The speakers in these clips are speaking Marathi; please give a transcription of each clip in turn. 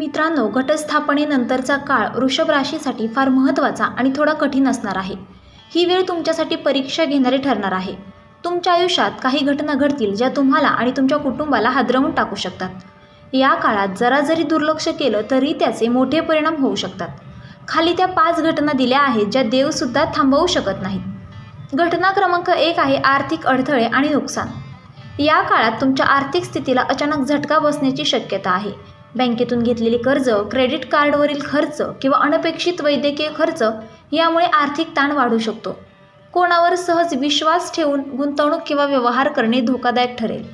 मित्रांनो घटस्थापनेनंतरचा काळ वृषभ राशीसाठी फार महत्त्वाचा आणि थोडा कठीण असणार आहे. ही वेळ तुमच्यासाठी परीक्षा घेणारी ठरणार आहे. तुमच्या आयुष्यात काही घटना घडतील ज्या तुम्हाला आणि तुमच्या कुटुंबाला हादरवून टाकू शकतात. या काळात जरा जरी दुर्लक्ष केलं तरी त्याचे मोठे परिणाम होऊ शकतात. खाली त्या पाच घटना दिल्या आहेत ज्या देवसुद्धा थांबवू शकत नाहीत. घटना क्रमांक एक आहे आर्थिक अडथळे आणि नुकसान. या काळात तुमच्या आर्थिक स्थितीला अचानक झटका बसण्याची शक्यता आहे. बँकेतून घेतलेले कर्ज क्रेडिट कार्डवरील खर्च किंवा अनपेक्षित वैद्यकीय खर्च यामुळे आर्थिक ताण वाढू शकतो. कोणावर सहज विश्वास ठेवून गुंतवणूक किंवा व्यवहार करणे धोकादायक ठरेल.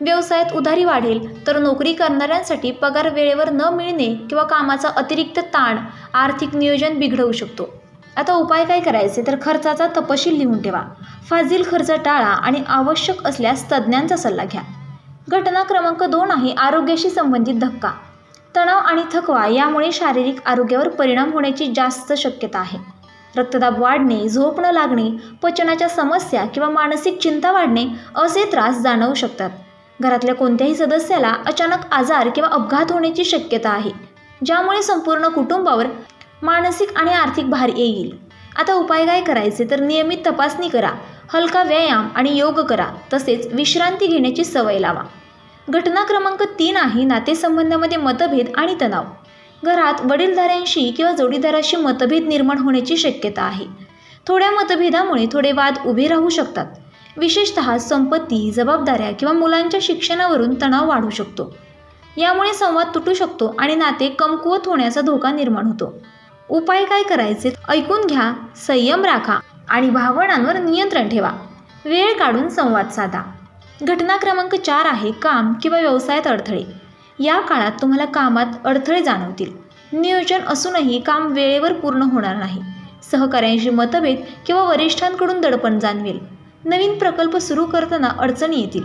व्यवसायात उधारी वाढेल तर नोकरी करणाऱ्यांसाठी पगार वेळेवर न मिळणे किंवा कामाचा अतिरिक्त ताण आर्थिक नियोजन बिघडवू शकतो. आता उपाय काय करायचे? तर खर्चाचा तपशील लिहून ठेवा. फाजील खर्च टाळा आणि आवश्यक असल्यास तज्ज्ञांचा सल्ला घ्या. घटना क्रमांक दोन आहे आरोग्याशी संबंधित धक्का. तणाव आणि थकवा यामुळे शारीरिक आरोग्यावर परिणाम होण्याची जास्त शक्यता आहे. रक्तदाब वाढणे झोप न लागणे पचनाच्या समस्या किंवा मानसिक चिंता वाढणे असे त्रास जाणवू शकतात. घरातल्या कोणत्याही सदस्याला अचानक आजार किंवा अपघात होण्याची शक्यता आहे ज्यामुळे संपूर्ण कुटुंबावर मानसिक आणि आर्थिक भार येईल. आता उपाय काय करायचे? तर नियमित तपासणी करा. हलका व्यायाम आणि योग करा तसेच विश्रांती घेण्याची सवय लावा. घटना क्रमांक तीन आहे नातेसंबंधामध्ये मतभेद आणि तणाव. घरात वडीलधाऱ्यांशी किंवा जोडीदाराशी मतभेद निर्माण होण्याची शक्यता आहे. थोड्या मतभेदामुळे थोडे वाद उभे राहू शकतात. विशेषतः संपत्ती जबाबदाऱ्या किंवा मुलांच्या शिक्षणावरून तणाव वाढू शकतो. यामुळे संवाद तुटू शकतो आणि नाते कमकुवत होण्याचा धोका निर्माण होतो. उपाय काय करायचे? ऐकून घ्या संयम राखा आणि भावनांवर नियंत्रण ठेवा. वेळ काढून संवाद साधा. घटना क्रमांक चार आहे काम किंवा व्यवसायात अडथळे. या काळात तुम्हाला कामात अडथळे जाणवतील. नियोजन असूनही काम वेळेवर पूर्ण होणार नाही. सहकाऱ्यांशी मतभेद किंवा वरिष्ठांकडून दडपण जाणवेल. नवीन प्रकल्प सुरू करताना अडचणी येतील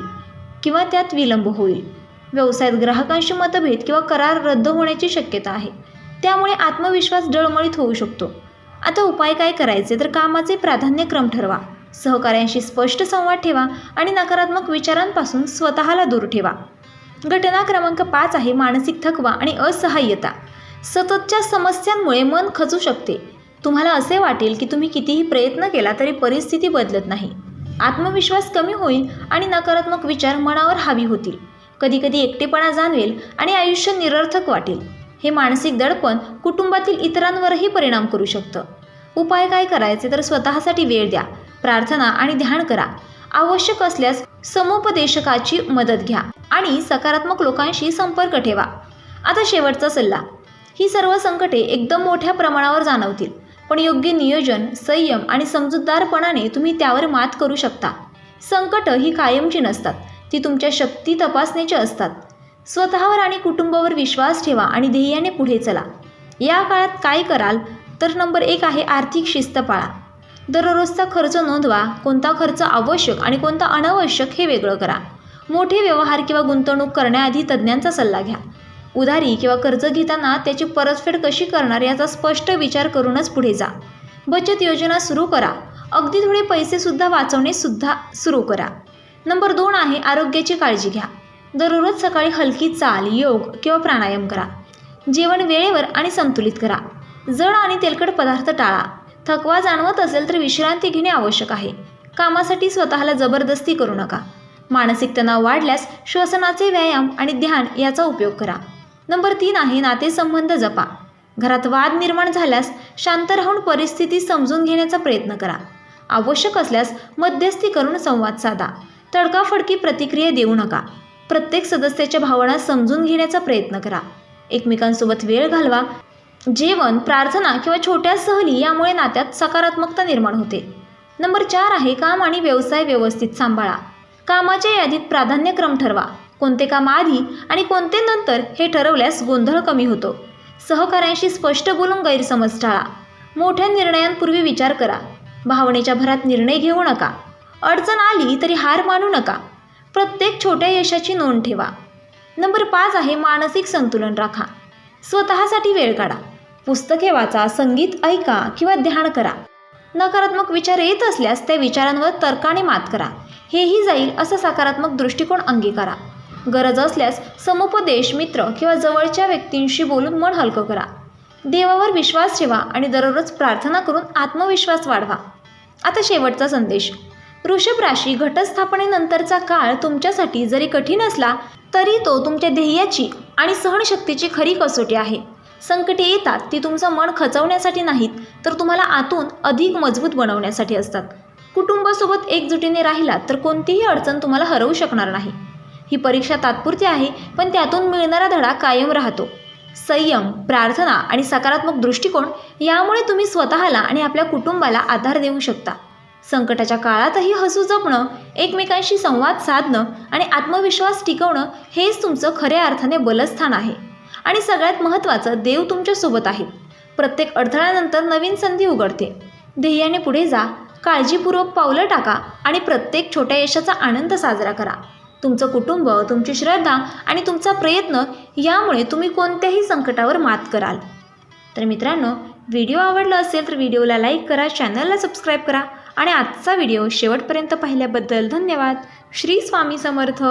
किंवा त्यात विलंब होईल. व्यवसायात ग्राहकांशी मतभेद किंवा करार रद्द होण्याची शक्यता आहे. त्यामुळे आत्मविश्वास डळमळीत होऊ शकतो. आता उपाय काय करायचे तर कामाचे प्राधान्यक्रम ठरवा. सहकाऱ्यांशी स्पष्ट संवाद ठेवा आणि नकारात्मक विचारांपासून स्वतःला दूर ठेवा. घटना क्रमांक पाच आहे मानसिक थकवा आणि असहाय्यता. सततच्या समस्यांमुळे मन खचू शकते. तुम्हाला असे वाटेल की तुम्ही कितीही प्रयत्न केला तरी परिस्थिती बदलत नाही. आत्मविश्वास कमी होईल आणि नकारात्मक विचार मनावर हावी होतील. कधीकधी एकटेपणा जाणवेल आणि आयुष्य निरर्थक वाटेल. हे मानसिक दडपण कुटुंबातील इतरांवरही परिणाम करू शकतं. उपाय काय करायचे तर स्वतःसाठी वेळ द्या प्रार्थना आणि ध्यान करा. आवश्यक असल्यास समुपदेशकाची मदत घ्या आणि सकारात्मक लोकांशी संपर्क ठेवा. आता शेवटचा सल्ला. ही सर्व संकटे एकदम मोठ्या प्रमाणावर जाणवतील पण योग्य नियोजन संयम आणि समजूतदारपणाने तुम्ही त्यावर मात करू शकता. संकट ही कायमची नसतात ती तुमच्या शक्ती तपासण्याची असतात. स्वतःवर आणि कुटुंबावर विश्वास ठेवा आणि ध्येयाने पुढे चला. या काळात काय कराल? तर नंबर एक आहे आर्थिक शिस्त पाळा दररोजचा खर्च नोंदवा कोणता खर्च आवश्यक आणि कोणता अनावश्यक हे वेगळं करा. मोठे व्यवहार किंवा गुंतवणूक करण्याआधी तज्ज्ञांचा सल्ला घ्या. उधारी किंवा कर्ज घेताना त्याची परतफेड कशी करणार याचा स्पष्ट विचार करूनच पुढे जा. बचत योजना सुरू करा. अगदी थोडे पैसेसुद्धा वाचवणे सुद्धा सुरू करा. नंबर दोन आहे आरोग्याची काळजी घ्या. दररोज सकाळी हलकी चाल योग किंवा प्राणायाम करा. जेवण वेळेवर आणि संतुलित करा. जड आणि तेलकट पदार्थ टाळा. थकवा जाणवत असेल तर विश्रांती घेणे आवश्यक आहे. कामासाठी स्वतःला जबरदस्ती करू नका. मानसिक तणाव वाढल्यास श्वसनाचे व्यायाम आणि ध्यान याचा उपयोग करा. नंबर तीन आहे नातेसंबंध जपा. घरात वाद निर्माण झाल्यास शांत राहून परिस्थिती समजून घेण्याचा प्रयत्न करा. आवश्यक असल्यास मध्यस्थी करून संवाद साधा. तडकाफडकी प्रतिक्रिया देऊ नका. प्रत्येक सदस्याच्या भावना समजून घेण्याचा प्रयत्न करा. एकमेकांसोबत वेळ घालवा. जेवण प्रार्थना किंवा छोट्या सहली यामुळे नात्यात सकारात्मकता निर्माण होते. नंबर चार आहे काम आणि व्यवसाय व्यवस्थित सांभाळा. कामाच्या यादीत प्राधान्यक्रम ठरवा. कोणते काम आधी आणि कोणते नंतर हे ठरवल्यास गोंधळ कमी होतो. सहकाऱ्यांशी स्पष्ट बोलून गैरसमज टाळा. मोठ्या निर्णयांपूर्वी विचार करा. भावनेच्या भरात निर्णय घेऊ नका. अडचण आली तरी हार मानू नका. प्रत्येक छोट्या यशाची नोंद ठेवा. नंबर पाच आहे मानसिक संतुलन राखा. स्वतःसाठी वेळ काढा. पुस्तके वाचा संगीत ऐका किंवा ध्यान करा. नकारात्मक विचार येत असल्यास त्या विचारांवर तर्काने मात करा. हेही जाईल असा सकारात्मक दृष्टिकोन अंगीकारा. गरज असल्यास समुपदेश मित्र किंवा जवळच्या व्यक्तींशी बोलून मन हलकं करा. देवावर विश्वास ठेवा आणि दररोज प्रार्थना करून आत्मविश्वास वाढवा. आता शेवटचा संदेश. वृषभ राशी घटस्थापनेनंतरचा काळ तुमच्यासाठी जरी कठीण असला तरी तो तुमच्या ध्येयाची आणि सहनशक्तीची खरी कसोटी आहे. संकटे येतात ती तुमचं मन खचवण्यासाठी नाहीत तर तुम्हाला आतून अधिक मजबूत बनवण्यासाठी असतात. कुटुंबासोबत एकजुटीने राहिलात तर कोणतीही अडचण तुम्हाला हरवू शकणार नाही. ही परीक्षा तात्पुरती आहे पण त्यातून मिळणारा धडा कायम राहतो. संयम प्रार्थना आणि सकारात्मक दृष्टिकोन यामुळे तुम्ही स्वतःला आणि आपल्या कुटुंबाला आधार देऊ शकता. संकटाच्या काळातही हसू जपणं एकमेकांशी संवाद साधणं आणि आत्मविश्वास टिकवणं हेच तुमचं खऱ्या अर्थाने बलस्थान आहे. आणि सगळ्यात महत्त्वाचं देव तुमच्यासोबत आहे. प्रत्येक अडथळ्यानंतर नवीन संधी उघडते. ध्येयाने पुढे जा काळजीपूर्वक पावलं टाका आणि प्रत्येक छोट्या यशाचा आनंद साजरा करा. तुमचं कुटुंब तुमची श्रद्धा आणि तुमचा प्रयत्न यामुळे तुम्ही कोणत्याही संकटावर मात कराल. तर मित्रांनो व्हिडिओ आवडला असेल तर व्हिडिओला लाईक करा चॅनलला सबस्क्राईब करा. आणि आजचा व्हिडिओ शेवटपर्यंत पाहिल्याबद्दल धन्यवाद. श्री स्वामी समर्थ.